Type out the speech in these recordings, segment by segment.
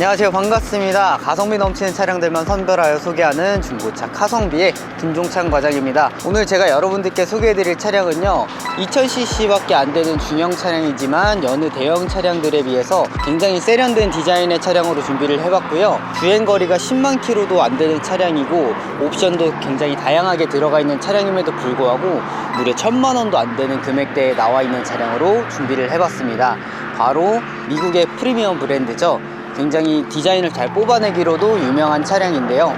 안녕하세요. 반갑습니다. 가성비 넘치는 차량들만 선별하여 소개하는 중고차 카성비의 김종찬 과장입니다. 오늘 제가 여러분들께 소개해드릴 차량은요 2000cc밖에 안 되는 중형 차량이지만 여느 대형 차량들에 비해서 굉장히 세련된 디자인의 차량으로 준비를 해봤고요. 주행거리가 10만 킬로도 안 되는 차량이고 옵션도 굉장히 다양하게 들어가 있는 차량임에도 불구하고 무려 1000만 원도 안 되는 금액대에 나와 있는 차량으로 준비를 해봤습니다. 바로 미국의 프리미엄 브랜드죠 굉장히 디자인을 잘 뽑아내기로도 유명한 차량인데요.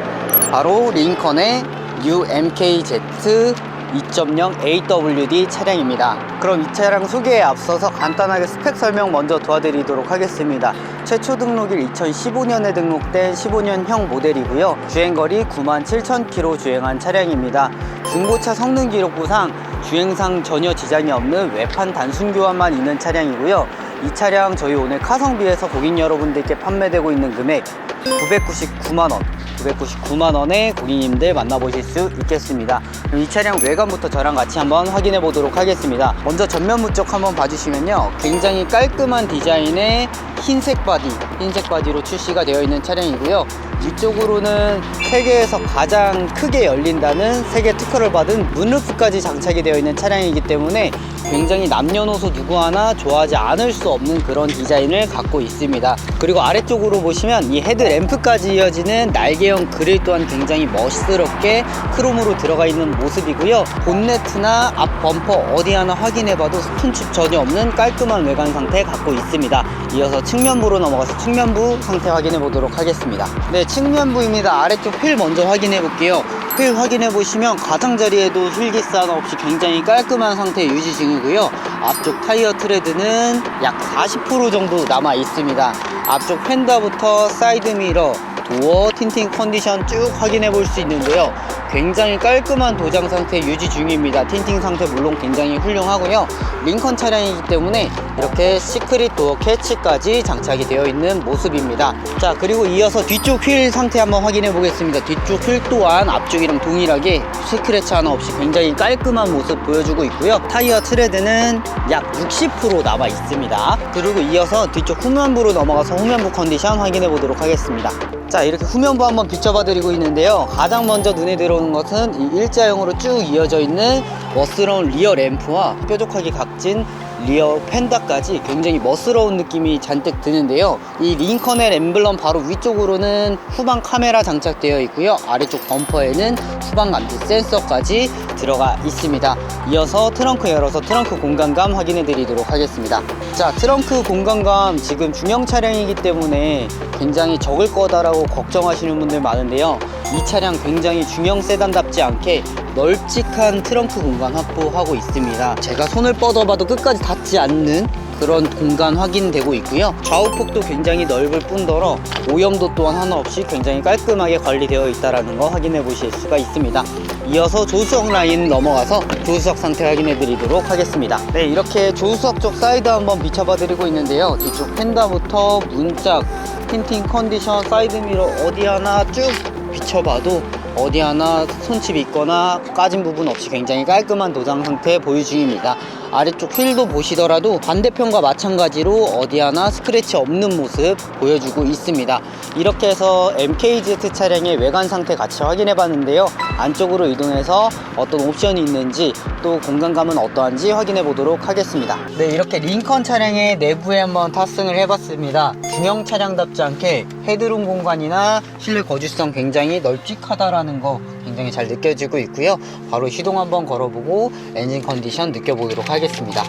바로 링컨의 UMKZ 2.0 AWD 차량입니다. 그럼 이 차량 소개에 앞서서 간단하게 스펙 설명 먼저 도와드리도록 하겠습니다. 최초 등록일 2015년에 등록된 15년형 모델이고요. 주행거리 97,000km 주행한 차량입니다. 중고차 성능 기록부상 주행상 전혀 지장이 없는 외판 단순 교환만 있는 차량이고요. 이 차량 저희 오늘 카성비에서 고객 여러분들께 판매되고 있는 금액 999만원 999만원에 고객님들 만나보실 수 있겠습니다. 그럼 이 차량 외관부터 저랑 같이 한번 확인해 보도록 하겠습니다. 먼저 전면부 쪽 한번 봐주시면요. 굉장히 깔끔한 디자인의 흰색 바디 흰색 바디로 출시가 되어 있는 차량이고요 위쪽으로는 세계에서 가장 크게 열린다는 세계 특허를 받은 문루프까지 장착이 되어 있는 차량이기 때문에 굉장히 남녀노소 누구 하나 좋아하지 않을 수 없는 그런 디자인을 갖고 있습니다. 그리고 아래쪽으로 보시면 이 헤드램프까지 이어지는 날개형 그릴 또한 굉장히 멋스럽게 크롬으로 들어가 있는 모습이고요. 본네트나 앞 범퍼 어디 하나 확인해봐도 스톤칩 전혀 없는 깔끔한 외관 상태 갖고 있습니다 이어서 측면부로 넘어가서 측면부 상태 확인해 보도록 하겠습니다. 네 측면부입니다. 아래쪽 휠 먼저 확인해 볼게요. 휠 확인해 보시면 가장자리에도 휠기스 하나 없이 굉장히 깔끔한 상태 유지 중이고요. 앞쪽 타이어 트레드는 약 40% 정도 남아 있습니다. 앞쪽 펜더부터 사이드 미러 도어 틴팅 컨디션 쭉 확인해 볼 수 있는데요. 굉장히 깔끔한 도장 상태 유지 중입니다. 틴팅 상태 물론 굉장히 훌륭하고요 링컨 차량이기 때문에 이렇게 시크릿 도어 캐치까지 장착이 되어 있는 모습입니다. 자 그리고 이어서 뒤쪽 휠 상태 한번 확인해 보겠습니다. 뒤쪽 휠 또한 앞쪽이랑 동일하게 스크래치 하나 없이 굉장히 깔끔한 모습 보여주고 있고요. 타이어 트레드는 약 60% 남아 있습니다. 그리고 이어서 뒤쪽 후면부로 넘어가서 후면부 컨디션 확인해 보도록 하겠습니다. 자 이렇게 후면부 한번 비춰봐 드리고 있는데요. 가장 먼저 눈에 들어오는 것은 이 일자형으로 쭉 이어져 있는 멋스러운 리어 램프와 뾰족하게 각진 리어 펜다까지 굉장히 멋스러운 느낌이 잔뜩 드는데요. 이 링컨의 엠블럼 바로 위쪽으로는 후방 카메라 장착되어 있고요. 아래쪽 범퍼에는 후방 감지 센서까지 들어가 있습니다. 이어서 트렁크 열어서 트렁크 공간감 확인해 드리도록 하겠습니다. 자 트렁크 공간감 지금 중형 차량이기 때문에 굉장히 적을 거다라고 걱정하시는 분들 많은데요 이 차량 굉장히 중형 세단답지 않게 널찍한 트렁크 공간 확보하고 있습니다. 제가 손을 뻗어봐도 끝까지 닿지 않는 그런 공간 확인되고 있고요. 좌우폭도 굉장히 넓을 뿐더러 오염도 또한 하나 없이 굉장히 깔끔하게 관리되어 있다는 거 확인해 보실 수가 있습니다. 이어서 조수석 라인 넘어가서 조수석 상태 확인해 드리도록 하겠습니다. 네 이렇게 조수석 쪽 사이드 한번 비춰봐 드리고 있는데요. 뒤쪽 펜다부터 문짝 틴팅 컨디션 사이드 미러 어디 하나 쭉 비춰봐도 어디 하나 손칩이 있거나 까진 부분 없이 굉장히 깔끔한 도장 상태 보유 중입니다 아래쪽 휠도 보시더라도 반대편과 마찬가지로 어디 하나 스크래치 없는 모습 보여주고 있습니다. 이렇게 해서 MKZ 차량의 외관 상태 같이 확인해 봤는데요. 안쪽으로 이동해서 어떤 옵션이 있는지 또 공간감은 어떠한지 확인해 보도록 하겠습니다. 네 이렇게 링컨 차량의 내부에 한번 탑승을 해봤습니다. 중형 차량답지 않게 헤드룸 공간이나 실내 거주성 굉장히 널찍하다라는 거 굉장히 잘 느껴지고 있고요. 바로 시동 한번 걸어보고 엔진 컨디션 느껴보도록 하겠습니다.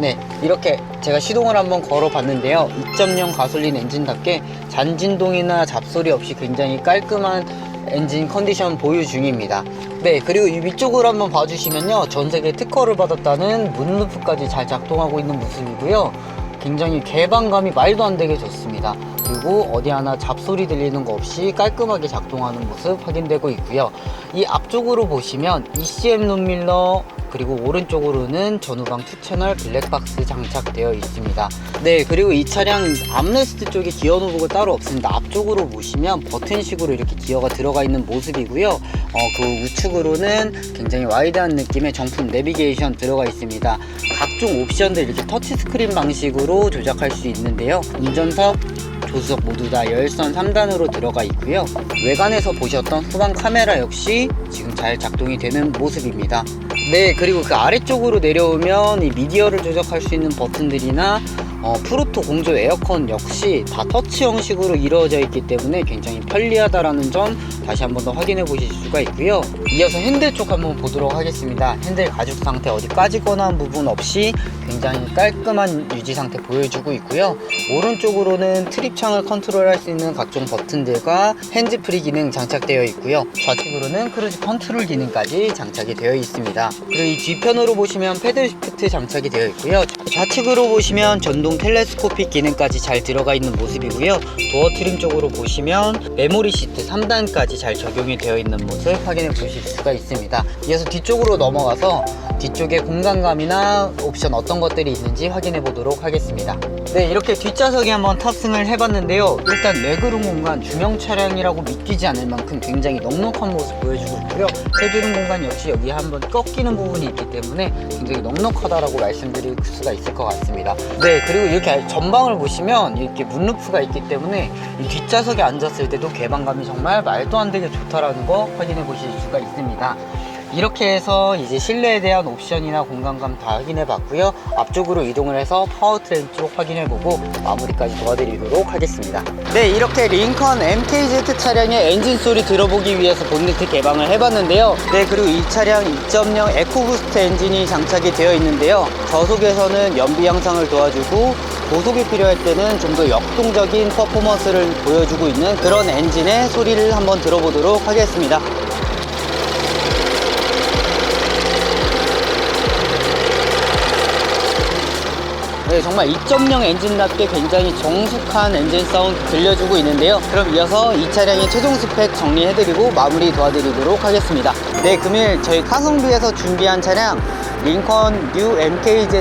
네 이렇게 제가 시동을 한번 걸어 봤는데요. 2.0 가솔린 엔진답게 잔진동이나 잡소리 없이 굉장히 깔끔한 엔진 컨디션 보유 중입니다. 네 그리고 이 위쪽으로 한번 봐주시면요. 전세계 특허를 받았다는 문루프까지 잘 작동하고 있는 모습이고요. 굉장히 개방감이 말도 안 되게 좋습니다 그리고 어디 하나 잡소리 들리는 거 없이 깔끔하게 작동하는 모습 확인되고 있고요. 이 앞쪽으로 보시면 ECM 룸밀러 그리고 오른쪽으로는 전후방 2채널 블랙박스 장착되어 있습니다. 네 그리고 이 차량 암레스트 쪽에 기어 노브가 따로 없습니다. 앞쪽으로 보시면 버튼식으로 이렇게 기어가 들어가 있는 모습이고요. 어, 그 우측으로는 굉장히 와이드한 느낌의 정품 내비게이션 들어가 있습니다. 각종 옵션들 이렇게 터치스크린 방식으로 조작할 수 있는데요. 운전석 조수석 모두 다 열선 3단으로 들어가 있고요. 외관에서 보셨던 후방 카메라 역시 지금 잘 작동이 되는 모습입니다. 네, 그리고 그 아래쪽으로 내려오면 이 미디어를 조작할 수 있는 버튼들이나 어, 프로토 공조 에어컨 역시 다 터치 형식으로 이루어져 있기 때문에 굉장히 편리하다라는 점 다시 한 번 더 확인해 보실 수가 있고요. 이어서 핸들 쪽 한번 보도록 하겠습니다. 핸들 가죽 상태 어디 까지거나 한 부분 없이 굉장히 깔끔한 유지 상태 보여주고 있고요. 오른쪽으로는 트립창을 컨트롤할 수 있는 각종 버튼들과 핸즈프리 기능 장착되어 있고요. 좌측으로는 크루즈 컨트롤 기능까지 장착이 되어 있습니다. 그리고 이 뒤편으로 보시면 패들 시프트 장착이 되어 있고요. 좌측으로 보시면 전동 텔레스코픽 기능까지 잘 들어가 있는 모습이고요. 도어 트림 쪽으로 보시면 메모리 시트 3단까지 잘 적용이 되어 있는 모습 확인해 보실 수가 있습니다. 이어서 뒤쪽으로 넘어가서 뒤쪽에 공간감이나 옵션 어떤 것들이 있는지 확인해 보도록 하겠습니다. 네, 이렇게 뒷좌석에 한번 탑승을 해봤는데요. 일단 레그룸 공간 중형 차량이라고 믿기지 않을 만큼 굉장히 넉넉한 모습 보여주고 있고요. 헤드룸 공간 역시 여기 한번 꺾이는 부분이 있기 때문에 굉장히 넉넉하다라고 말씀드릴 수가 있을 것 같습니다. 네, 그리고 이렇게 전방을 보시면 이렇게 문루프가 있기 때문에 이 뒷좌석에 앉았을 때도 개방감이 정말 말도 안 되게 좋다라는 거 확인해 보실 수가 있습니다. 이렇게 해서 이제 실내에 대한 옵션이나 공간감 다 확인해 봤고요. 앞쪽으로 이동을 해서 파워트레인 쪽 확인해 보고 마무리까지 도와드리도록 하겠습니다. 네, 이렇게 링컨 MKZ 차량의 엔진 소리 들어보기 위해서 본네트 개방을 해봤는데요. 네, 그리고 이 차량 2.0 에코부스트 엔진이 장착이 되어 있는데요. 저속에서는 연비 향상을 도와주고 고속이 필요할 때는 좀 더 역동적인 퍼포먼스를 보여주고 있는 그런 엔진의 소리를 한번 들어보도록 하겠습니다. 네, 정말 2.0 엔진답게 굉장히 정숙한 엔진 사운드 들려주고 있는데요. 그럼 이어서 이 차량의 최종 스펙 정리해드리고 마무리 도와드리도록 하겠습니다. 네, 금일 저희 카송비에서 준비한 차량 링컨 뉴 MKZ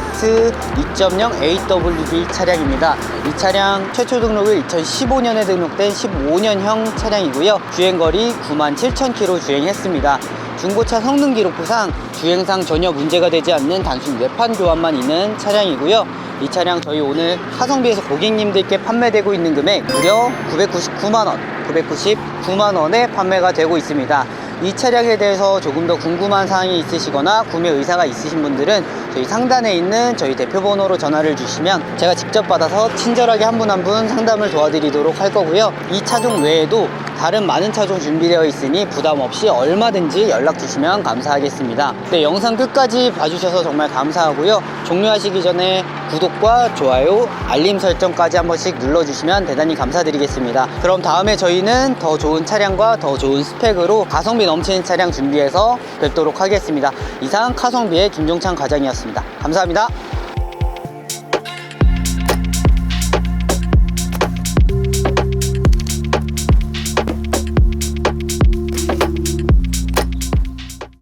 2.0 AWD 차량입니다. 이 차량 최초 등록을 2015년에 등록된 15년형 차량이고요. 주행거리 97,000km 주행했습니다. 중고차 성능 기록부상 주행상 전혀 문제가 되지 않는 단순 외판 교환만 있는 차량이고요. 이 차량 저희 오늘 하성비에서 고객님들께 판매되고 있는 금액 무려 999만원, 999만원에 판매가 되고 있습니다. 이 차량에 대해서 조금 더 궁금한 사항이 있으시거나 구매 의사가 있으신 분들은 저희 상단에 있는 저희 대표 번호로 전화를 주시면 제가 직접 받아서 친절하게 한 분 한분 상담을 도와드리도록 할 거고요. 이 차종 외에도 다른 많은 차종 준비되어 있으니 부담 없이 얼마든지 연락 주시면 감사하겠습니다. 네, 영상 끝까지 봐주셔서 정말 감사하고요. 종료하시기 전에 구독과 좋아요, 알림 설정까지 한 번씩 눌러주시면 대단히 감사드리겠습니다. 그럼 다음에 저희는 더 좋은 차량과 더 좋은 스펙으로 가성비 넘치는 차량 준비해서 뵙도록 하겠습니다. 이상 카성비의 김종찬 과장이었습니다. 감사합니다.